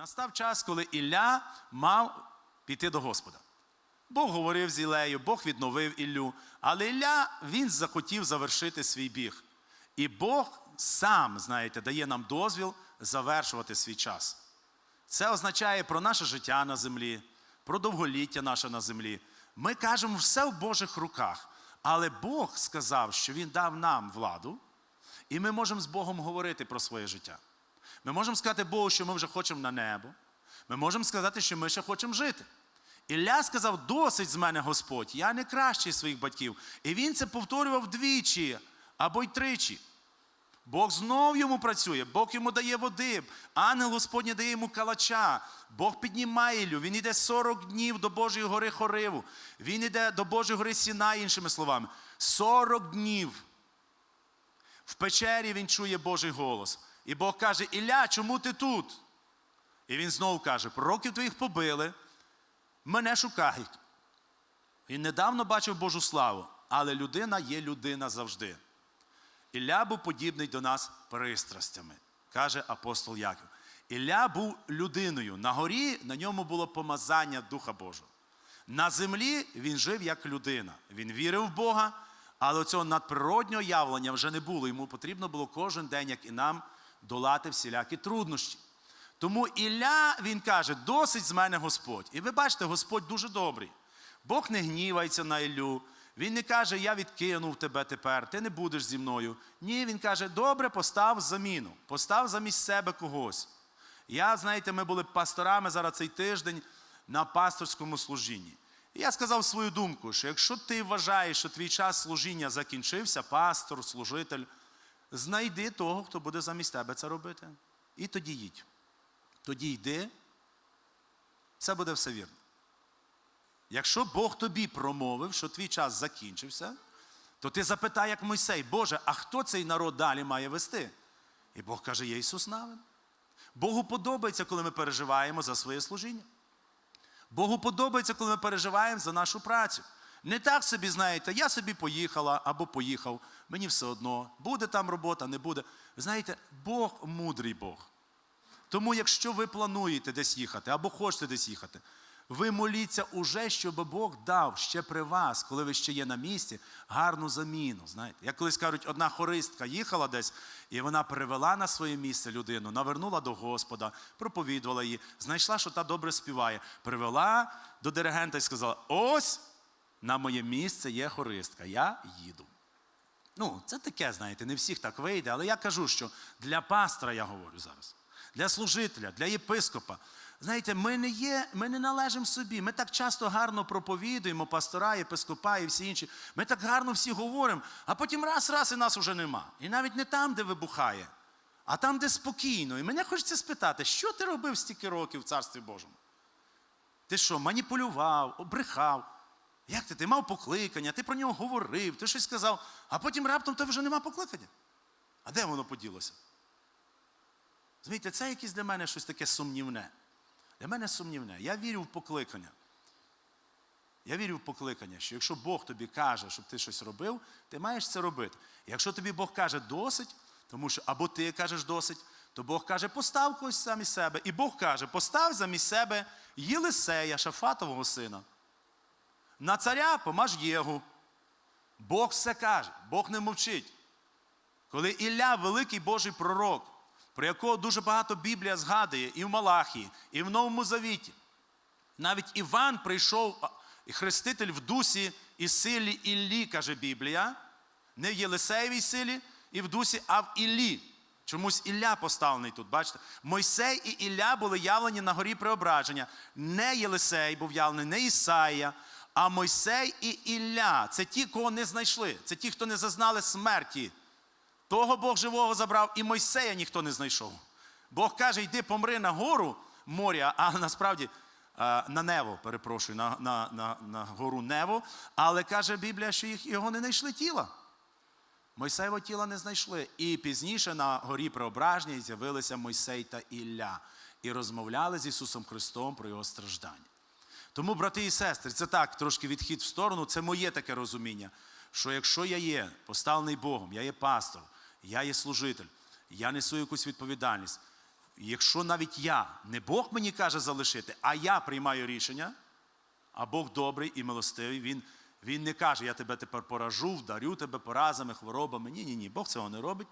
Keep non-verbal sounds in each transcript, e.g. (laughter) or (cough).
Настав час, коли Ілля мав піти до Господа. Бог говорив з Ілею, Бог відновив Іллю, але Ілля він захотів завершити свій біг. І Бог сам, знаєте, дає нам дозвіл завершувати свій час. Це означає про наше життя на землі, про довголіття наше на землі. Ми кажемо все в Божих руках. Але Бог сказав, що Він дав нам владу, і ми можемо з Богом говорити про своє життя. Ми можемо сказати Богу, що ми вже хочемо на небо. Ми можемо сказати, що ми ще хочемо жити. Ілля сказав: досить з мене Господь, я не кращий своїх батьків. І він це повторював двічі або й тричі. Бог знов йому працює, Бог йому дає води, ангел Господній дає йому калача, Бог піднімає Іллю, він йде 40 днів до Божої гори Хориву, він йде до Божої гори Сіна, іншими словами. 40 днів. В печері він чує Божий голос. І Бог каже: Ілля, чому ти тут? І він знову каже: пророків твоїх побили, мене шукають. Він недавно бачив Божу славу, але людина є людина завжди. Ілля був подібний до нас пристрастями, каже апостол Яків. Ілля був людиною. На горі на ньому було помазання Духа Божого. На землі він жив як людина. Він вірив в Бога, але цього надприроднього явлення вже не було. Йому потрібно було кожен день, як і нам, долати всілякі труднощі. Тому Ілля, він каже, досить з мене Господь. І ви бачите, Господь дуже добрий. Бог не гнівається на Іллю. Він не каже, я відкинув тебе тепер, ти не будеш зі мною. Ні, він каже, добре, постав заміну, постав замість себе когось. Я, знаєте, ми були пасторами зараз цей тиждень на пасторському служінні. І я сказав свою думку, що якщо ти вважаєш, що твій час служіння закінчився, пастор, служитель, знайди того, хто буде замість тебе це робити. І тоді їдь. Тоді йди, це буде все вірно. Якщо Бог тобі промовив, що твій час закінчився, то ти запитай, як Мойсей, Боже, а хто цей народ далі має вести? І Бог каже, є Ісус Навин. Богу подобається, коли ми переживаємо за своє служіння. Богу подобається, коли ми переживаємо за нашу працю. Не так собі, знаєте, я собі поїхала або поїхав, мені все одно, буде там робота, не буде. Знаєте, Бог мудрий Бог. Тому, якщо ви плануєте десь їхати або хочете десь їхати, ви моліться уже, щоб Бог дав ще при вас, коли ви ще є на місці, гарну заміну. Знаєте, як колись кажуть, одна хористка їхала десь, і вона привела на своє місце людину, навернула до Господа, проповідувала її, знайшла, що та добре співає, привела до диригента і сказала: ось на моє місце є хористка, я їду. Ну, це таке, знаєте, не всіх так вийде, але я кажу, що для пастора я говорю зараз, для служителя, для єпископа. Знаєте, ми не є, ми не належимо собі. Ми так часто гарно проповідуємо, пастора, єпископа і всі інші. Ми так гарно всі говоримо, а потім раз-раз і нас уже нема. І навіть не там, де вибухає, а там, де спокійно. І мене хочеться спитати, що ти робив стільки років в Царстві Божому? Ти що, маніпулював, обрехав? Як ти? Ти мав покликання, ти про нього говорив, ти щось сказав, а потім раптом тебе вже нема покликання. А де воно поділося? Змійте, це якесь для мене щось таке сумнівне. Для мене сумнівне. Я вірю в покликання. Я вірю в покликання, що якщо Бог тобі каже, щоб ти щось робив, ти маєш це робити. Якщо тобі Бог каже досить, тому що або ти кажеш досить, то Бог каже, постав когось замість себе. І Бог каже, постав замість себе Єлисея, Шафатового сина. На царя помаж Єгу. Бог все каже, Бог не мовчить. Коли Ілля, великий Божий пророк, про якого дуже багато Біблія згадує і в Малахії, і в Новому Завіті, навіть Іван прийшов, хреститель в дусі і силі Іллі, каже Біблія, не в Єлисеєвій силі і в дусі, а в Іллі. Чомусь Ілля поставлений тут, бачите? Мойсей і Ілля були явлені на горі преображення. Не Єлисей був явлений, не Ісаїя, а Мойсей і Ілля. Це ті, кого не знайшли. Це ті, хто не зазнали смерті. Того Бог живого забрав, і Мойсея ніхто не знайшов. Бог каже, йди помри на гору моря, а насправді на Нево, перепрошую, на, на, на, на гору Нево. Але каже Біблія, що їх, його не знайшли тіла. Мойсеєвого тіла не знайшли. І пізніше на горі Преображення з'явилися Мойсей та Ілля і розмовляли з Ісусом Христом про Його страждання. Тому, брати і сестри, це так, трошки відхід в сторону, це моє таке розуміння, що якщо я є поставлений Богом, я є пастор, я є служитель, я несу якусь відповідальність. якщо навіть я, не Бог мені каже залишити, а я приймаю рішення, а Бог добрий і милостивий, Він, він не каже, я тебе тепер поражу, вдарю тебе поразами, хворобами. Ні, ні, ні, Бог цього не робить.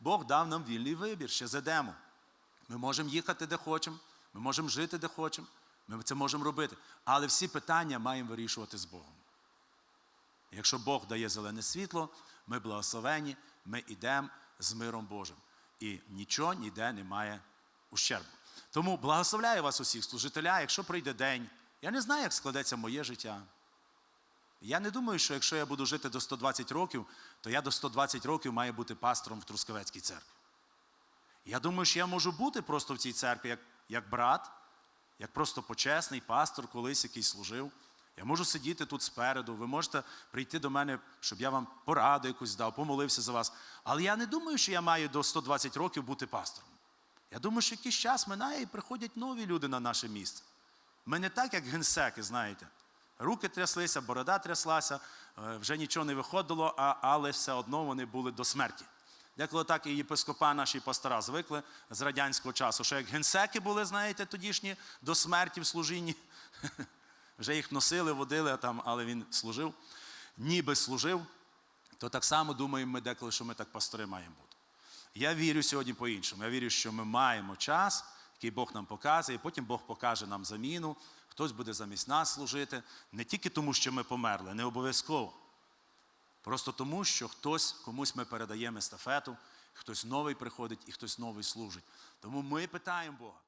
Бог дав нам вільний вибір, ще зайдемо. Ми можемо їхати де хочемо, ми можемо жити де хочемо, ми це можемо робити. Але всі питання маємо вирішувати з Богом. Якщо Бог дає зелене світло, ми благословені, ми йдемо з миром Божим. І нічого ніде немає ущербу. Тому благословляю вас усіх, служителя, якщо прийде день. Я не знаю, як складеться моє життя. Я не думаю, що якщо я буду жити до 120 років, то я до 120 років маю бути пастором в Трускавецькій церкві. Я думаю, що я можу бути просто в цій церкві як, як брат, як просто почесний пастор, колись який служив. Я можу сидіти тут спереду, ви можете прийти до мене, щоб я вам пораду якусь дав, помолився за вас. Але я не думаю, що я маю до 120 років бути пастором. Я думаю, що якийсь час минає і приходять нові люди на наше місце. Ми не так, як генсеки, знаєте. Руки тряслися, борода тряслася, е, вже нічого не виходило, але все одно вони були до смерті. Деколи так і єпископа наші пастора звикли з радянського часу, що як генсеки були, знаєте, тодішні до смерті в служінні. (laughs) Вже їх носили, водили, там, але він служив, ніби служив, то так само думаємо ми деколи, що ми так пастори маємо бути. Я вірю сьогодні по-іншому. Я вірю, що ми маємо час, який Бог нам показує, і потім Бог покаже нам заміну. Хтось буде замість нас служити, не тільки тому, що ми померли, не обов'язково. Просто тому, що хтось комусь ми передаємо естафету, хтось новий приходить і хтось новий служить. Тому ми питаємо Бога.